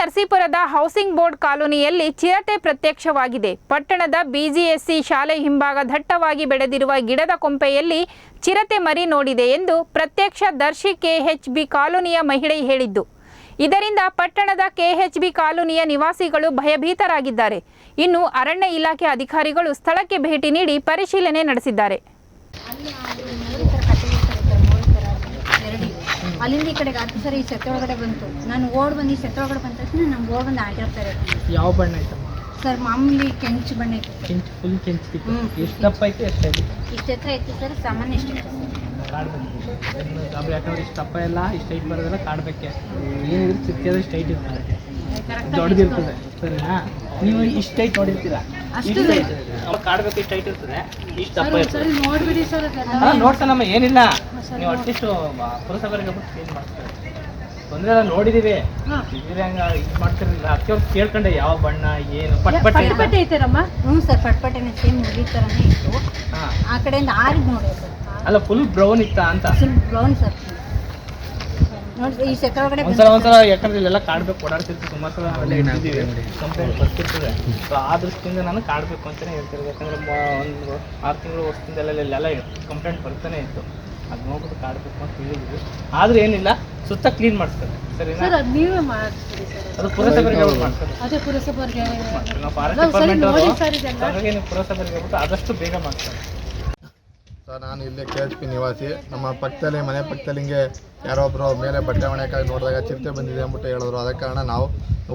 ನರಸೀಪುರದ housing board ಕಾಲೋನಿಯಲ್ಲಿ ಚಿರತೆ ಪ್ರತ್ಯಕ್ಷವಾಗಿದೆ. ಪಟ್ಟಣದ ಬಿಜಿಎಸ್ಸಿ ಶಾಲೆ ಹಿಂಭಾಗ ದಟ್ಟವಾಗಿ ಬೆಳೆದಿರುವ ಗಿಡದ ಕೊಂಪೆಯಲ್ಲಿ ಚಿರತೆ ಮರಿ ನೋಡಿದೆ ಎಂದು ಪ್ರತ್ಯಕ್ಷ ದರ್ಶಿ ಕೆಎಚ್ಬಿ ಕಾಲೋನಿಯ ಮಹಿಳೆ ಹೇಳಿದ್ದು. ಇದರಿಂದ ಪಟ್ಟಣದ ಕೆಎಚ್ಬಿ ಕಾಲೋನಿಯ ನಿವಾಸಿಗಳು ಭಯಭೀತರಾಗಿದ್ದಾರೆ. ಇನ್ನು ಅರಣ್ಯ ಇಲಾಖೆ ಅಧಿಕಾರಿಗಳು ಸ್ಥಳಕ್ಕೆ ಭೇಟಿ ನೀಡಿ ಪರಿಶೀಲನೆ ನಡೆಸಿದ್ದಾರೆ ಅಲ್ಲಿ ಅದು ಮೂರು ಥರ ಕಟ್ಟಿಗೆ ಥರ ಇದೆ, ಮೂರು ಥರ ಎರಡಿದೆ ಅಲ್ಲಿಂದ ಈ ಕಡೆಗೆ ಹತ್ತು ಸರಿ ಈ ಸೆತ್ತೆ ಒಳಗಡೆ ಬಂತು. ನಾನು ಓಡ್ ಬಂದು ಈ ಸೆತ್ತೆ ಒಳಗಡೆ ಬಂದ ತಕ್ಷಣ ನಮ್ಗೆ ಓಡ್ ಬಂದು ಆಟಾಡ್ತಾರೆ ಯಾವ ಬಣ್ಣ ಇತ್ತು ಸರ್ ಮಾಮೂಲಿ ಕೆಂಚು ಬಣ್ಣ ಇತ್ತು ಸರ್. ಕೆಂಚು ಫುಲ್ ಕೆಂಚಿತ್ತು ಹ್ಮ್. ಎಷ್ಟು ದಪ್ಪ ಐತೆ ಎಷ್ಟು ಐತೆ ಇಷ್ಟು ಎತ್ತರ ಇತ್ತು ಸರ್ ಸಾಮಾನ್ಯ ಎಷ್ಟಿತ್ತು ಇತ್ತು ಅದು ಯಾಕಂದ್ರೆ ಇಷ್ಟು ದಪ್ಪ ಎಲ್ಲ ಇಷ್ಟು ಹೈಟ್ ಬರೋದೆಲ್ಲ ಕಾಡ್ಬೇಕೆ. ಏನಿದ್ರು ಚಿಕ್ಕದ ಇಷ್ಟು ಹೈಟ್ ಇರ್ತದೆ. ದೊಡ್ಡದಿರ್ತದೆ ಸರಿನಾ? ನೀವು ಇಷ್ಟು ಹೈಟ್ ನೋಡಿರ್ತೀರಾ? ಅಷ್ಟು ಇಷ್ಟು height ಕಾಡ್ಬೇಕು ಇಷ್ಟು ಹೈಟ್ ಇರ್ತದೆ ಇಷ್ಟು ದಪ್ಪ ಇರ್ತದೆ. ನೋಡ್ಬಿಡಿ ಸರ್ ಹಾ ಏನಿಲ್ಲ. ನೀವು ಅಟ್ಲೀಸ್ಟ್ ಪುರಸಭೆಗೆ ಬಿಟ್ಟು ಕ್ಲೀನ್ ಮಾಡ್ತಾರೆ? ತೊಂದರೆ ಎಲ್ಲ ನೋಡಿದೀವಿ. ಇದ್ರೆ ಹಂಗ ಇದು ಮಾಡ್ತಿರಲಿಲ್ಲ. ಅದಕ್ಕೆ ಅವ್ರು ಕೇಳ್ಕೊಂಡೆ ಯಾವ ಬಣ್ಣ ಏನು ಪಟ್ಪಟ್ಟೆ ಪಟ್ ಪಟ್ಪಟ್ಟೆ ಐತರಮ್ಮ? ಹ್ಞೂ ಸರ್ ಪಟ್ಪಟ್ಟೆನೇ ಸೇಮ್ ಮುಗಿ ಥರನೇ ಇತ್ತು ಆ ಕಡೆಯಿಂದ ಆರಿದ್ ನೋಡಿ ಸರ್ ಅಲ್ಲ ಫುಲ್ ಬ್ರೌನ್ ಇತ್ತಾ ಅಂತ? Full brown sir. ನೋಡಿ ಈ ಸೆತ್ತೆ ಒಳಗಡೆ ಒಂದ್ಸಲ ಒಂದ್ಸಲ ಯಾಕಂದ್ರೆ ಇಲ್ಲೆಲ್ಲ ಕಾಡ್ಬೇಕು ಓಡಾಡ್ತಿರ್ತೀವಿ. ಸುಮಾರು ಸಲ ಕಂಪ್ಲೇಂಟ್ ಬರ್ತಿರ್ತದೆ. ಸೊ ಆ ದೃಷ್ಟಿಯಿಂದ ನಾನು ಕಾಡ್ಬೇಕು ಅಂತಾನೆ ಹೇಳ್ತಿರೋದು. ಯಾಕಂದ್ರೆ ಒಂದು ಆರು ತಿಂಗಳು ವರ್ಷದಿಂದೆಲ್ಲ ಇಲ್ಲೆಲ್ಲ ಕಂಪ್ಲೇಂಟ್ ಬರ್ತಾನೆ ಇತ್ತು. ಅದು ನೋಡ್ಬಿಟ್ಟು ಕಾಡ್ಬೇಕು ಅಂತ ಹೇಳಿದ್ವಿ ಆದ್ರೂ ಏನಿಲ್ಲ ಸುತ್ತ ಕ್ಲೀನ್ ಮಾಡಿಸ್ತಾರೆ. ಸರಿನಾ? ಸರ್ ಅದು ನೀವೇ ಮಾಡಿಸ್ತೀರಿ ಸರ್ ಅದು. ಪುರಸಭೆಗೆ ಅವ್ರು ಮಾಡ್ತಾರೆ. ಅದೇ ಪುರಸಭೆಗೆ. ನಾವು ಫಾರೆಸ್ಟ್ ಡಿಪಾರ್ಟ್ಮೆಂಟ್ ನೀವು ಪುರಸಭೆಗೆ ಹೇಳ್ಬಿಟ್ಟು ಆದಷ್ಟು ಬೇಗ ಮಾಡ್ತಾರೆ. ನಾನು ಇಲ್ಲಿ ಕೆ ಎಚ್ ಪಿ ನಿವಾಸಿ. ನಮ್ಮ ಪಕ್ಕದಲ್ಲಿ, ಮನೆ ಪಕ್ಕದಲ್ಲಿ ಹಿಂಗೆ ಯಾರೋ ಒಬ್ಬರು ಮೇಲೆ ಬಟ್ಟೆ ಒಣಕಾಗಿ ನೋಡಿದಾಗ ಚಿರತೆ ಬಂದಿದೆ ಅಂದ್ಬಿಟ್ಟು ಹೇಳಿದ್ರು. ಅದ ಕಾರಣ ನಾವು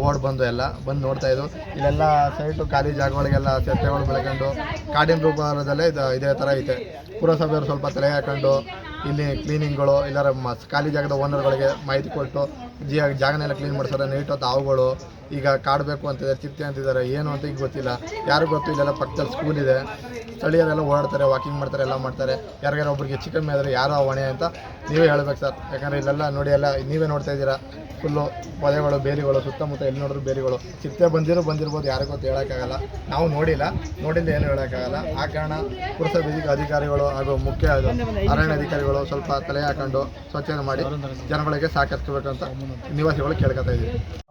ಓಡ್ ಬಂದು ಎಲ್ಲ ಬಂದು ನೋಡ್ತಾ ಇದ್ದು ಇಲ್ಲೆಲ್ಲ ಸೈಟು ಖಾಲಿ ಜಾಗಗಳಿಗೆಲ್ಲ ಚಿರತೆಗಳು ಬೆಳ್ಕೊಂಡು, ಕಾಡಿನ ರೂಪದಲ್ಲೇ ಇದು ಇದೇ ಥರ ಐತೆ. ಪುರಸಭೆಯವರು ಸ್ವಲ್ಪ ತಲೆ ಹಾಕೊಂಡು, ಇಲ್ಲಿ ಕ್ಲೀನಿಂಗ್ಗಳು ಇಲ್ಲಾರ ಖಾಲಿ ಜಾಗದ ಓನರ್ಗಳಿಗೆ ಮಾಹಿತಿ ಕೊಟ್ಟು, ಜಿ, ಜಾಗನೆಲ್ಲ ಕ್ಲೀನ್ ಮಾಡ್ತಾರೆ ನೈಟ್ ಹೊತ್ತು ಹಾವುಗಳು, ಈಗ ಕಾಡಬೇಕು ಅಂತಿದ್ದಾರೆ, ಚಿರತೆ ಅಂತಿದ್ದಾರೆ, ಏನು ಅಂತ ಈಗ ಗೊತ್ತಿಲ್ಲ. ಯಾರಿಗೂ ಗೊತ್ತು, ಇಲ್ಲೆಲ್ಲ ಪಕ್ಕದಲ್ಲಿ ಸ್ಕೂಲ್ ಇದೆ. ಸ್ಥಳೀಯರೆಲ್ಲ ಓಡಾಡ್ತಾರೆ ವಾಕಿಂಗ್ ಮಾಡ್ತಾರೆ, ಎಲ್ಲ ಮಾಡ್ತಾರೆ. ಯಾರಿಗಾರ ಒಬ್ಬರಿಗೆ ಕಮ್ಮಿ ಆದರೆ ಯಾರೋ ಹೊಣೆ ಅಂತ ನೀವೇ ಹೇಳ್ಬೇಕು ಸರ್. ಯಾಕಂದರೆ ಇಲ್ಲೆಲ್ಲ ನೋಡಿ ಎಲ್ಲ ನೀವೇ ನೋಡ್ತಾ ಇದ್ದೀರಾ. ಫುಲ್ಲು ಪೊದೆಗಳು ಬೇರಿಗಳು ಸುತ್ತಮುತ್ತ ಎಲ್ಲಿ ನೋಡಿದ್ರು ಬೇರಿಗಳು ಚಿತ್ತೆ ಬಂದಿರೋ ಬಂದಿರ್ಬೋದು, ಯಾರಿಗೂ ಗೊತ್ತು ಹೇಳೋಕ್ಕಾಗಲ್ಲ. ನಾವು ನೋಡಿಲ್ಲ. ನೋಡಿಲ್ಲ ಏನು ಹೇಳೋಕ್ಕಾಗಲ್ಲ. ಆ ಕಾರಣ ಪುರಸಭೆ ಅಧಿಕಾರಿಗಳು ಹಾಗೂ ಮುಖ್ಯ ಅರಣ್ಯ ಅಧಿಕಾರಿಗಳು ಸ್ವಲ್ಪ ತಲೆ ಹಾಕೊಂಡು ಸ್ವಚ್ಛತೆ ಮಾಡಿ ಜನಗಳಿಗೆ ಸಹಕರಿಸ್ಬೇಕಂತ ನಿವಾಸಿಗಳು ಕೇಳ್ಕೊತಾ ಇದ್ದೀವಿ.